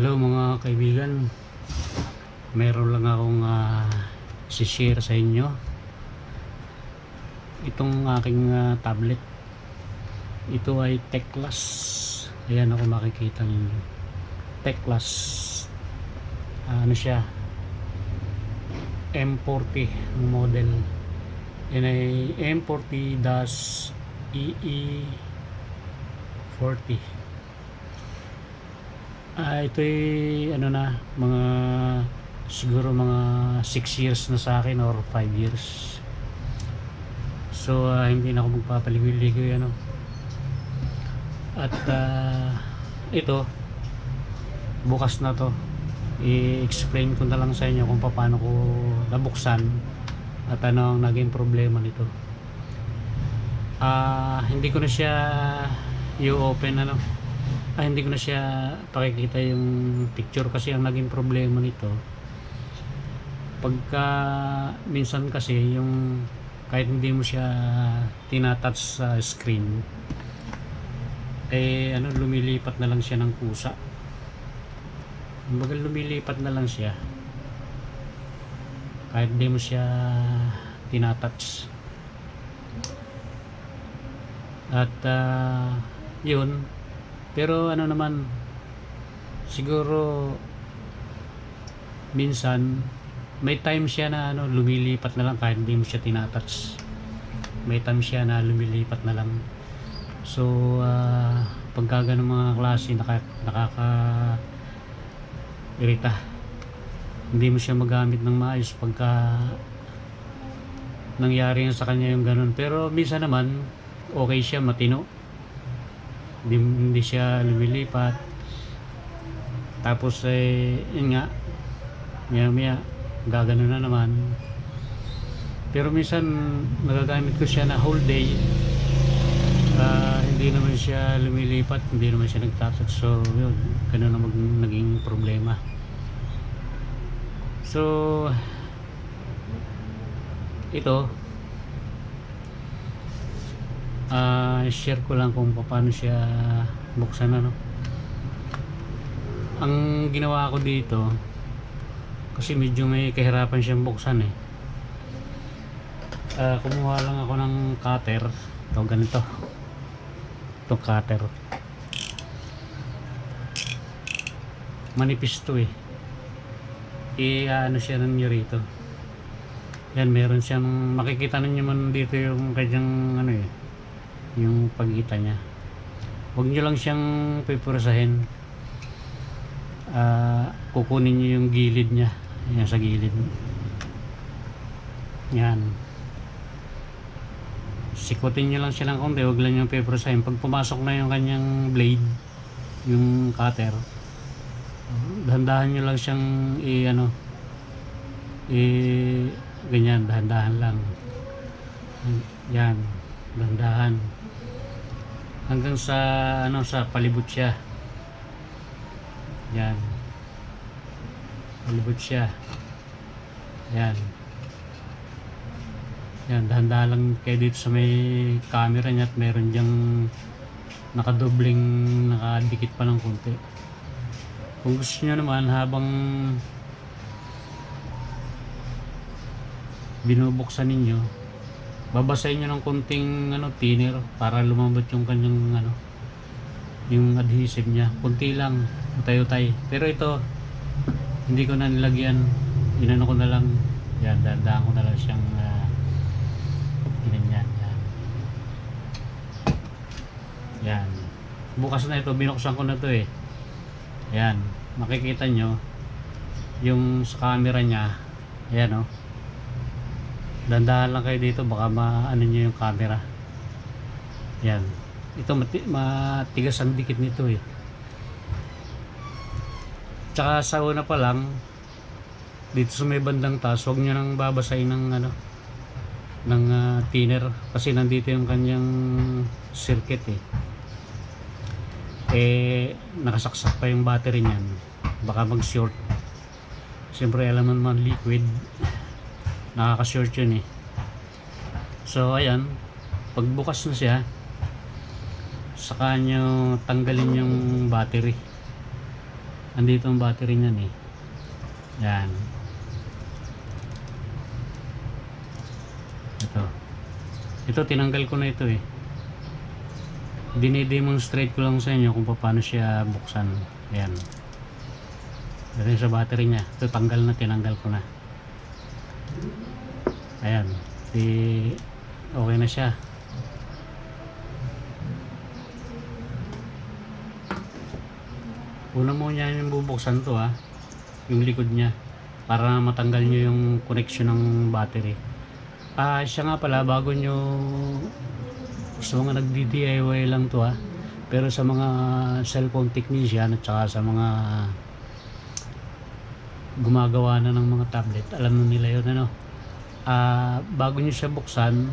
Hello mga kaibigan. Meron lang akong uh, share sa inyo. Itong aking ah, tablet. Ito ay Teclas. Ayan ako makikita ninyo. Teclas. Ano siya? M40 model. Yan ay M40-EE40 Ah, ito ay ano na, mga siguro mga 6 years na sa akin or 5 years. So, ah, hindi na ako magpapaligoy-ligoy ano. At ah, ito bukas na to. I-explain ko na lang sa inyo kung paano ko nabuksan at ano ang naging problema nito. Ah, hindi ko na siya i-open ano ah, hindi ko na siya pakikita yung picture kasi ang naging problema nito pagka minsan kasi yung kahit hindi mo siya tinatouch sa screen eh ano lumilipat na lang siya ng kusa kumbaga lumilipat na lang siya. Kahit hindi mo siya tinatouch. At ah, yun pero ano naman siguro minsan may time siya na ano lumilipat na lang kahit hindi mo siya tinatouch. May time siya na lumilipat na lang. So uh, pagka ganun mga klase naka, nakaka irita hindi mo siya magamit ng maayos pagka nangyari sa kanya yung ganun. Pero minsan naman okay siya matino hindi, hindi siya lumilipat. Tapos eh yun nga maya maya gagano na naman. Pero minsan nagagamit ko siya na whole day. Ah, hindi naman siya lumilipat hindi naman siya nagtatouch so yun ganun na mag, naging problema. So ito ah share ko lang kung paano siya buksan ano. Ang ginawa ko dito kasi medyo may kahirapan siyang buksan eh. Ah, kumuha lang ako ng cutter. Ito ganito. Itong cutter. Manipis to eh. I ano siya ng rito. Yan meron siyang makikita ninyo man dito yung kanyang ano eh yung pagkita niya. Huwag nyo lang siyang pipurasahin. Ah, kukunin nyo yung gilid niya. Yan sa gilid. Yan. Sikutin nyo lang siya ng konti. Huwag lang yung pipurasahin. Pag pumasok na yung kanyang blade yung cutter dahan-dahan nyo lang siyang i ano i ganyan. Dahan-dahan lang. Yan. Dahan-dahan hanggang sa ano sa palibot siya. Yan. Palibot siya. Yan. Yan dahan-dahan lang kayo dito sa may camera niya at meron diyang nakadobling nakadikit pa ng konti. Kung gusto niyo naman habang binubuksan ninyo babasahin nyo ng konting ano, thinner para lumambot yung kanyang ano, yung adhesive niya. Kunti lang, utay-utay. Pero ito, hindi ko na nilagyan. Inano ko na lang, yan, dadaan ko na lang siyang uh, yan. Yan. Bukas na ito, binuksan ko na to eh. Yan, makikita nyo yung sa camera niya. Ayan oh. Dandahan lang kayo dito baka maano nyo yung camera. Yan. Ito mati matigas ang dikit nito eh. Tsaka sa una pa lang dito sa may bandang taas, huwag nyo nang babasahin ng ano ng ah, thinner kasi nandito yung kanyang circuit eh. Eh nakasaksak pa yung battery niyan. Baka mag-short. Siyempre alam naman liquid nakaka-short yun eh. So ayan. Pagbukas na siya saka nyo tanggalin yung battery. Andito ang battery niyan eh. Yan ito. Ito tinanggal ko na ito eh. Dinidemonstrate ko lang sa inyo kung paano siya buksan. Ayan. Ito sa battery niya. Ito tanggal na tinanggal ko na ayan di okay na siya. Una mo niya yung bubuksan to ha? Yung likod niya para matanggal nyo yung connection ng battery. Ah siya nga pala bago nyo sa mga nagdi-DIY lang to ha? Pero sa mga cellphone technician at saka sa mga gumagawa na ng mga tablet alam nila yun ano ah bago nyo siya buksan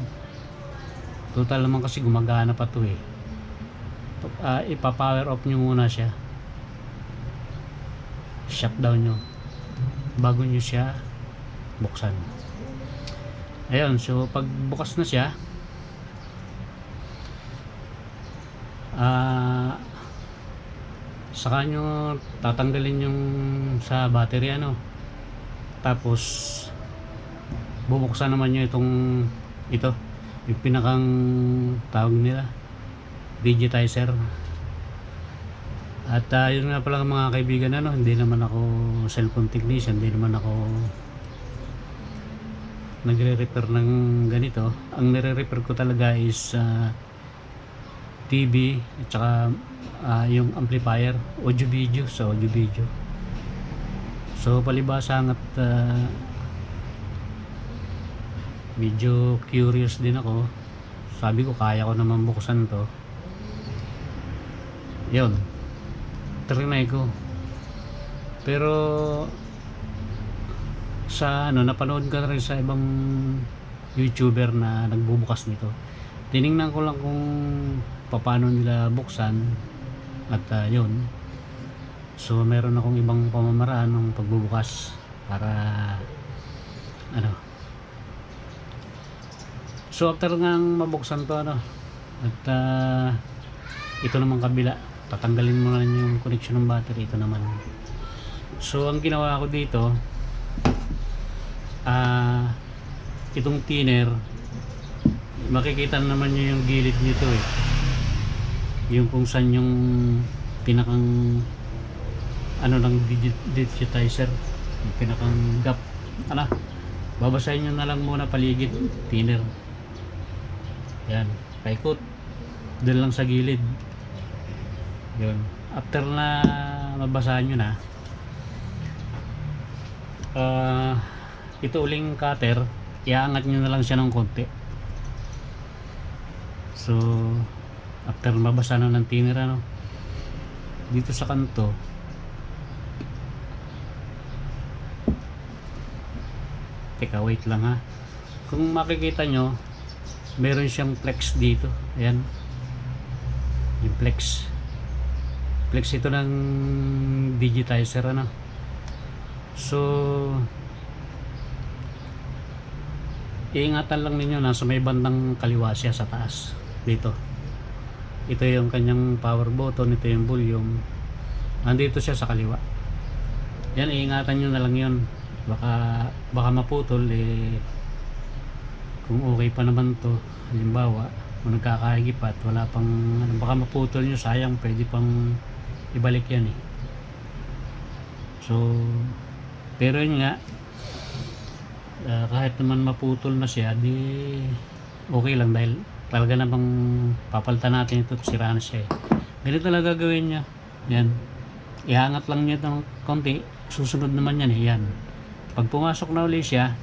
total naman kasi gumagana pa to eh. Ah, ipa-power off nyo muna siya. Shutdown nyo. Bago nyo siya buksan. Ayun so pag bukas na siya ah saka nyo tatanggalin yung sa battery ano? Tapos bubuksan naman nyo itong ito yung pinakang tawag nila digitizer at uh, yun nga pala mga kaibigan ano, hindi naman ako cellphone technician, hindi naman ako nagre-repair ng ganito. Ang nire-repair ko talaga is uh, TV at saka uh, yung amplifier, audio video sa audio video. So palibasa at uh, medyo curious din ako. Sabi ko kaya ko naman buksan to. Yun. Trinay ko. Pero sa ano napanood ko rin sa ibang youtuber na nagbubukas nito. Tiningnan ko lang kung paano nila buksan. At uh, yun. So meron akong ibang pamamaraan ng pagbubukas para ano so after nga mabuksan to ano at uh, ito naman kabila tatanggalin mo na yung connection ng battery ito naman. So ang ginawa ko dito ah itong thinner makikita naman nyo yung gilid nito eh. Yung kung saan yung pinakang ano ng digit, digitizer pinakang gap. Ano babasahin nyo na lang muna paligid thinner yan paikot. Doon lang sa gilid. Yun. After na mabasahan nyo na uh, ito uling cutter iaangat nyo na lang siya ng konti. So after mabasa na ng thinner ano dito sa kanto teka wait lang ha. Kung makikita nyo meron siyang flex dito. Ayan. Yung flex. Flex ito ng digitizer ano? So iingatan lang ninyo nasa may bandang kaliwa siya sa taas. Dito. Ito yung kanyang power button ito yung volume. Andito siya sa kaliwa. Yan iingatan nyo na lang yun. Baka baka maputol eh kung okay pa naman to halimbawa kung nagkakahigip at wala pang ano, baka maputol nyo sayang pwede pang ibalik yan eh. So pero yun nga uh, kahit naman maputol na siya di okay lang dahil talaga namang papalitan natin ito sira na siya eh. ganito talaga gawin niya. Yan. Ihangat lang niya ng konti. Susunod naman yan eh yan. Pag pumasok na uli siya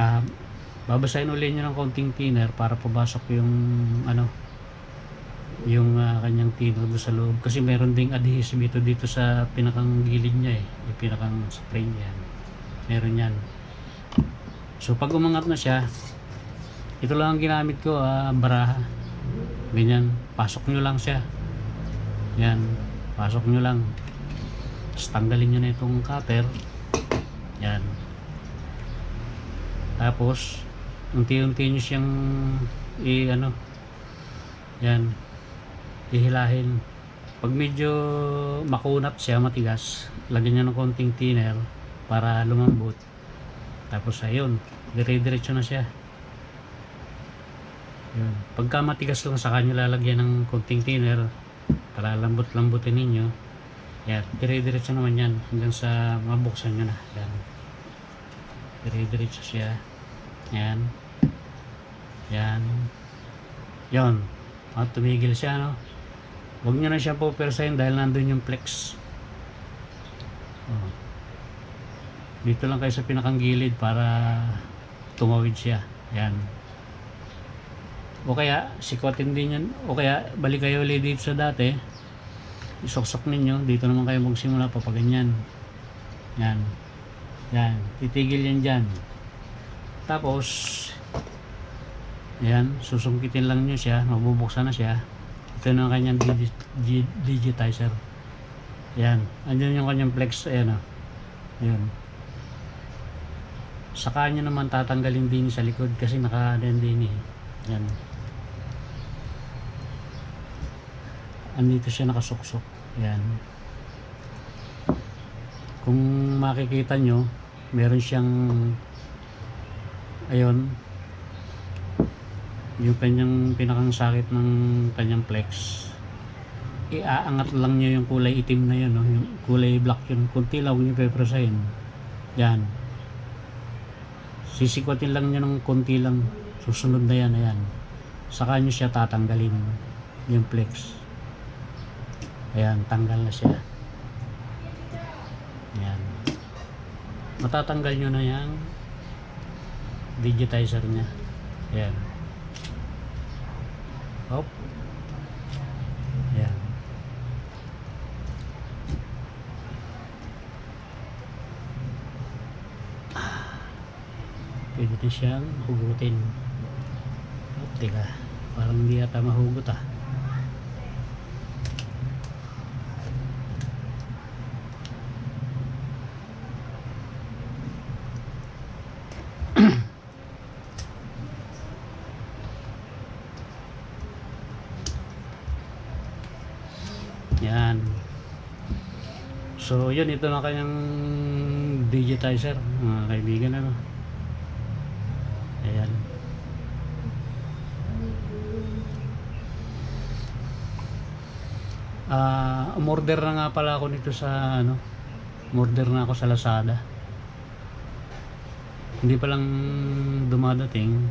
uh, babasahin uli niyo ng konting thinner para pumasok yung ano yung uh, kanyang thinner doon sa loob. Kasi meron ding adhesive ito dito sa pinakang gilid niya eh. Yung pinakang spring yan. Meron yan. So pag umangat na siya ito lang ang ginamit ko uh, baraha. Ganyan. Pasok nyo lang siya. Yan. Pasok nyo lang. Tapos tanggalin nyo na itong cutter. Yan tapos unti-unti nyo siyang i ano yan ihilahin pag medyo makunat siya, matigas, lagyan niya ng konting thinner para lumambot. Tapos ayun, dire-diretso na siya. Yun. Pagka matigas lang sa kanya lalagyan ng konting thinner para lambot-lambutin ninyo. Yan, dire-diretso naman yan hanggang sa mabuksan nyo na. Yan. Dire-diretso siya. Yan. Yan. Yon. At tumigil siya, no? Huwag nyo na siya pupersahin dahil nandun yung flex. Oh. Dito lang kayo sa pinakang gilid para tumawid siya. Yan. O kaya, sikwatin din yan. O kaya, balik kayo ulit dito sa dati. Isoksok ninyo. Dito naman kayo magsimula papaganyan. Yan. Yan. Titigil yan dyan. Tapos, yan. Susungkitin lang nyo siya. Mabubuksan na siya. Ito na ang kanyang digi- gi- digitizer. Yan. Andyan yung kanyang flex. Ayan o. Yan. Saka nyo naman tatanggalin din sa likod kasi naka-dendini. Yan. Andito siya nakasuksok. Yan. Kung makikita nyo, meron siyang ayun. Yung kanyang pinakang sakit ng kanyang flex. Iaangat lang niya yung kulay itim na yun no? yung kulay black yun. Kunti lang niyo pepresahin yan. Sisikwatin lang niya ng konti lang. Susunod na yan ayan. Saka niyo siya tatanggalin yung flex. Ayan tanggal na siya. Ayan. Matatanggal nyo na yung digitizer niya ayan hop. Ayan pwede na siyang hugutin hop teka parang hindi yata mahugot ah Yan. So, yun. Ito na kanyang digitizer, mga kaibigan. Ano? Ayan. Ah, umorder na nga pala ako nito sa ano, umorder na ako sa Lazada. Hindi pa lang dumadating.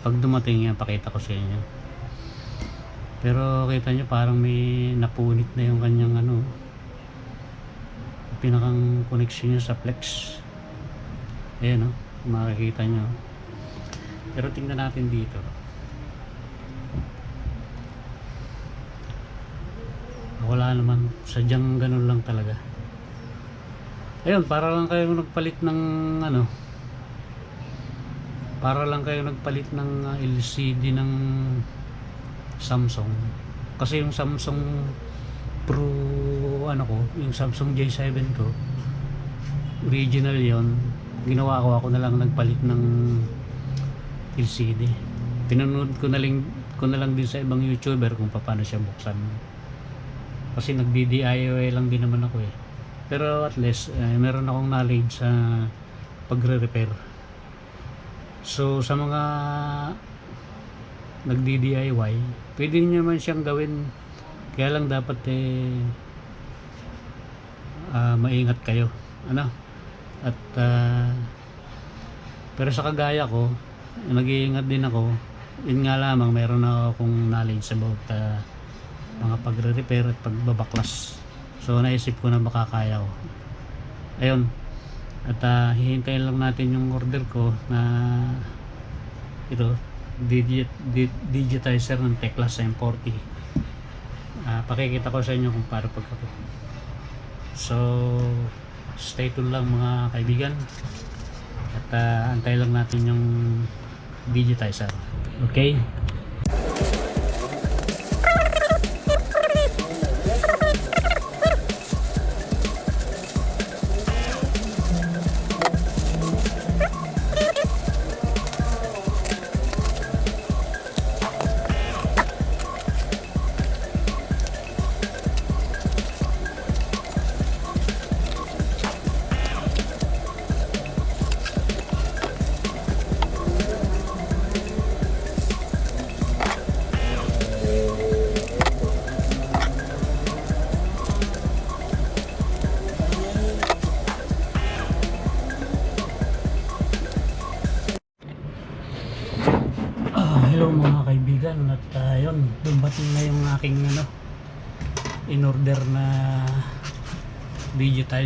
Pag dumating yan, pakita ko sa inyo. Pero kita nyo parang may napunit na yung kanyang ano pinakang connection niya sa flex. Ayan o, makikita nyo. Pero tingnan natin dito. Wala naman, sadyang ganun lang talaga. Ayun, para lang kayo nagpalit ng ano, para lang kayo nagpalit ng uh, LCD ng Samsung. Kasi yung Samsung Pro ano ko, yung Samsung J7 ko, original yon Ginawa ko ako na lang nagpalit ng LCD. Pinanood ko na lang ko na lang din sa ibang YouTuber kung paano siya buksan. Kasi nagdi-DIY lang din naman ako eh. Pero at least eh, meron akong knowledge sa pagre-repair. So sa mga nagdi-DIY, pwede niyo naman siyang gawin. Kaya lang dapat eh ah, maingat kayo. Ano? At ah, pero sa kagaya ko, nag-iingat din ako. Yun nga lamang, meron na akong knowledge about ah, mga pagre-repair at pagbabaklas. So naisip ko na makakaya ko. Ayun. At ah, hihintayin lang natin yung order ko na ito digit, di- digitizer ng Teclas M40 Ah, pakikita ko sa inyo kung paano pagkakot so stay tuned lang mga kaibigan. At ah, antay lang natin yung digitizer. Okay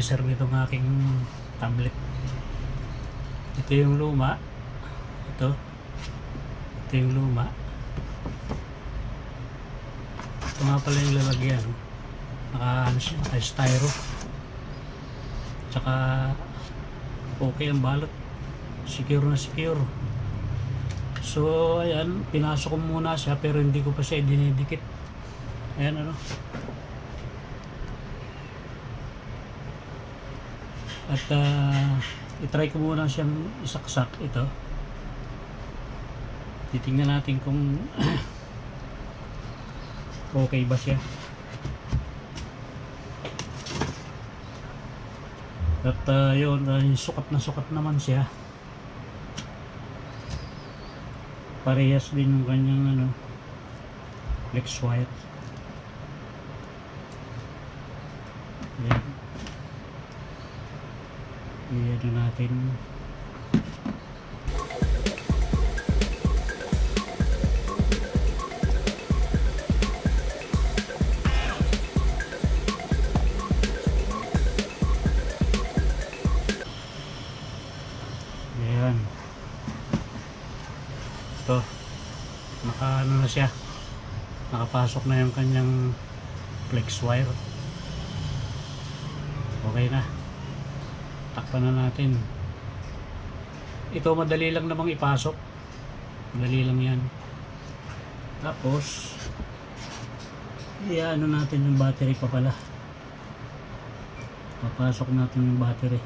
digitizer nitong aking tablet ito yung luma. Ito. Ito yung luma. Ito nga pala yung lalagyan oh. naka ano siya naka styro tsaka okay ang balot. Secure na secure. So ayan pinasok ko muna siya pero hindi ko pa siya dinidikit. Ayan ano at ah, itry ko muna siyang isaksak ito. Titingnan natin kung okay ba siya. At ah, yun ah, sukat na sukat naman siya. Parehas din yung kanyang ano flex wire yan i-ano natin Ayan. Ito. Naka ano na siya. Nakapasok na yung kanyang flex wire. Okay na. Takpan na natin. Ito madali lang namang ipasok. Madali lang yan. Tapos, ano natin yung battery pa pala. Papasok natin yung battery.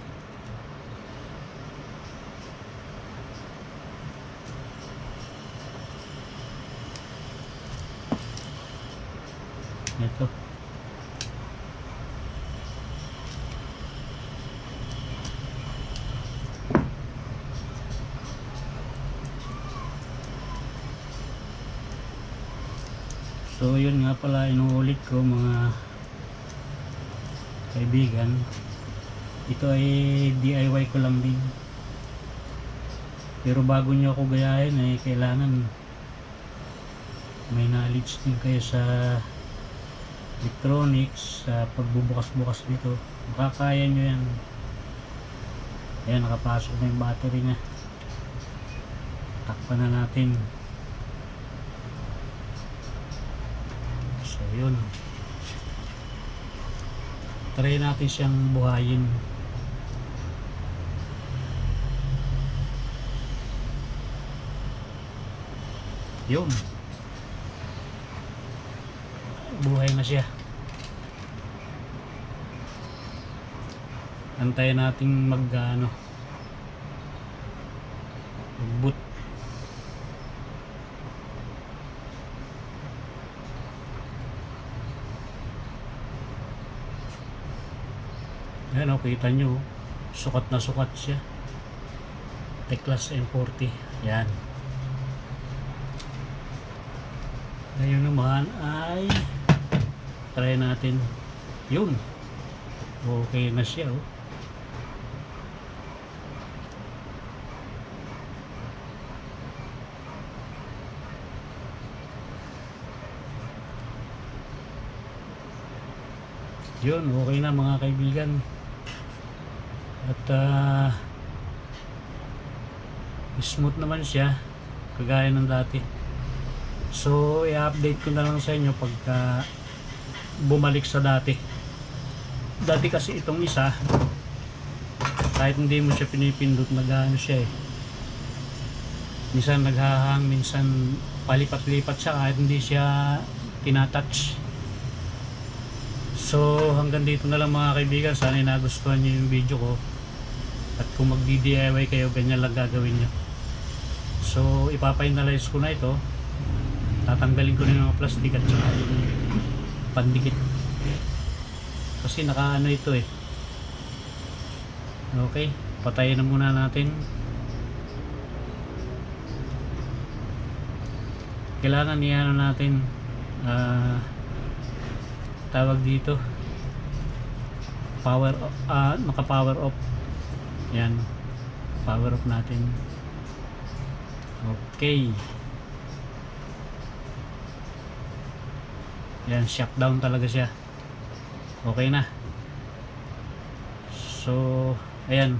Ito. So yun nga pala inuulit ko mga kaibigan. Ito ay DIY ko lang din. Pero bago nyo ako gayahin ay kailangan may knowledge din kayo sa electronics sa pagbubukas-bukas dito makakaya nyo yan ayan nakapasok na yung battery niya takpan na natin so yun try natin siyang buhayin. Yun. Buhay na siya. Antayin nating mag ano boot yan o kita nyo sukat na sukat siya. Teclas M40 yan. Ngayon naman ay try natin. Yun. Okay na siya oh. yun okay na mga kaibigan at ah, smooth naman siya kagaya ng dati. So i-update ko na lang sa inyo pagka bumalik sa dati. Dati kasi itong isa kahit hindi mo siya pinipindot nag-ano siya eh. Minsan naghahang minsan palipat-lipat siya kahit hindi siya tinatouch. So hanggang dito na lang mga kaibigan. Sana nagustuhan nyo yung video ko at kung magdi DIY kayo ganyan lang gagawin nyo. So ipapa-analyze ko na ito. Tatanggalin ko na yung plastic at saka yung pandikit. Kasi nakaano ito eh. Okay patayin na muna natin. Kailangan i-ano natin ah tawag dito. Power ah naka power off yan power off natin okay Yan, shutdown talaga siya. Okay na. So, ayan.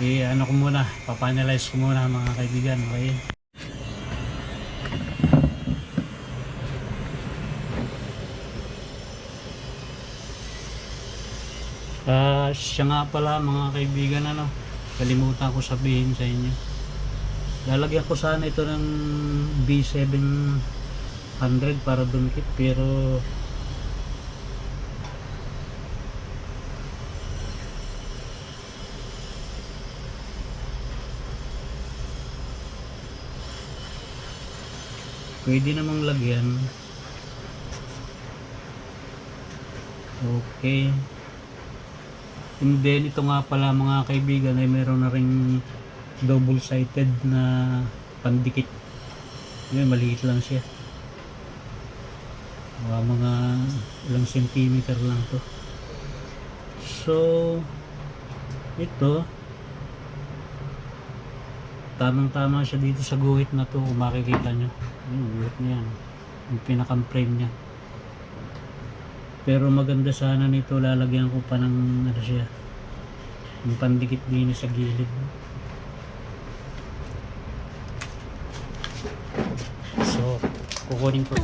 I ano ko muna, papanalize ko muna mga kaibigan, okay? Ah, siya nga pala mga kaibigan ano, kalimutan ko sabihin sa inyo. Lalagyan ko sana ito ng B700 para dumikit pero pwede namang lagyan okay and then ito nga pala mga kaibigan ay meron na ring double sided na pandikit. Yun maliit lang siya. Mga mga ilang centimeter lang to. So ito tamang tama siya dito sa guhit na to kung makikita nyo. Yung guhit niya yan. Yung pinakang frame niya pero maganda sana nito lalagyan ko pa ng ano siya yung pandikit din sa gilid. So kukunin ko.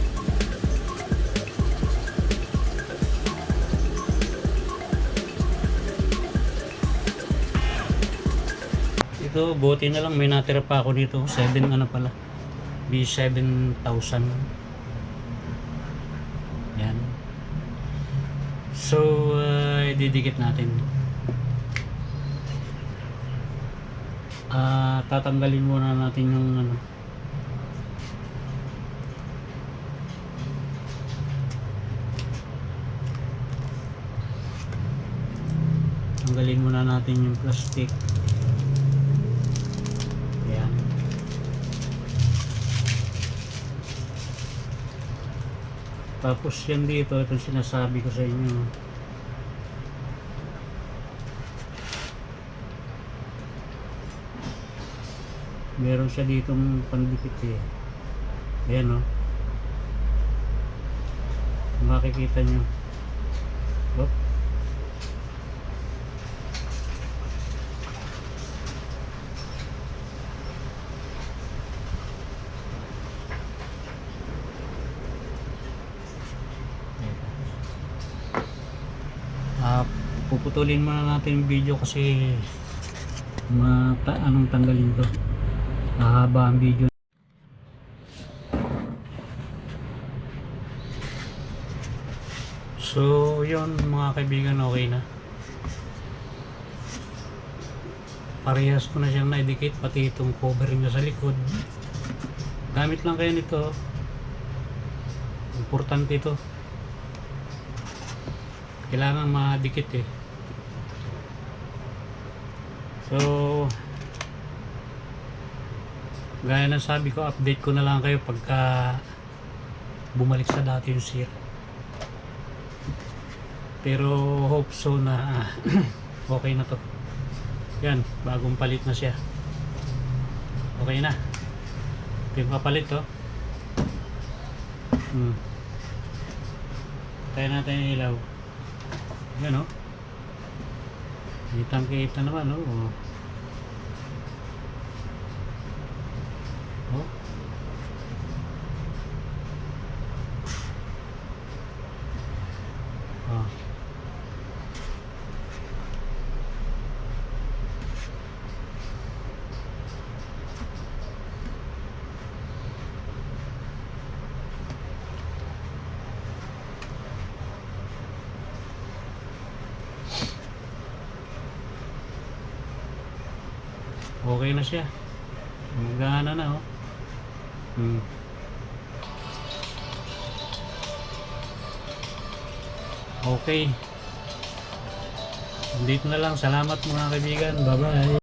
Ito buti na lang may natira pa ako dito 7 ano pala? B7000 yan so uh, ididikit natin. Ah tatanggalin muna natin yung ano. Tanggalin muna natin yung plastic Tapos yan dito, itong sinasabi ko sa inyo. Meron siya ditong pandikit eh. Ayan o. Oh. Makikita nyo. Oh. Ah, puputulin muna natin yung video kasi mata anong tanggalin to. Mahaba ang video. So, yun mga kaibigan, okay na. Parehas ko na siyang naidikit, pati itong cover niya sa likod. Gamit lang kayo nito. Importante ito kailangan madikit eh so gaya ng sabi ko update ko na lang kayo pagka bumalik sa dati yung sir pero hope so na ah, okay na to. Yan bagong palit na siya. Okay na. Ito yung kapalit to hmm. tayo natin yung ilaw. Yan o. Kitang kita naman o. Oh. Oh. Oh. Okay na siya. Magana na oh. Hmm. Okay. Dito na lang. Salamat mga kaibigan. Bye-bye.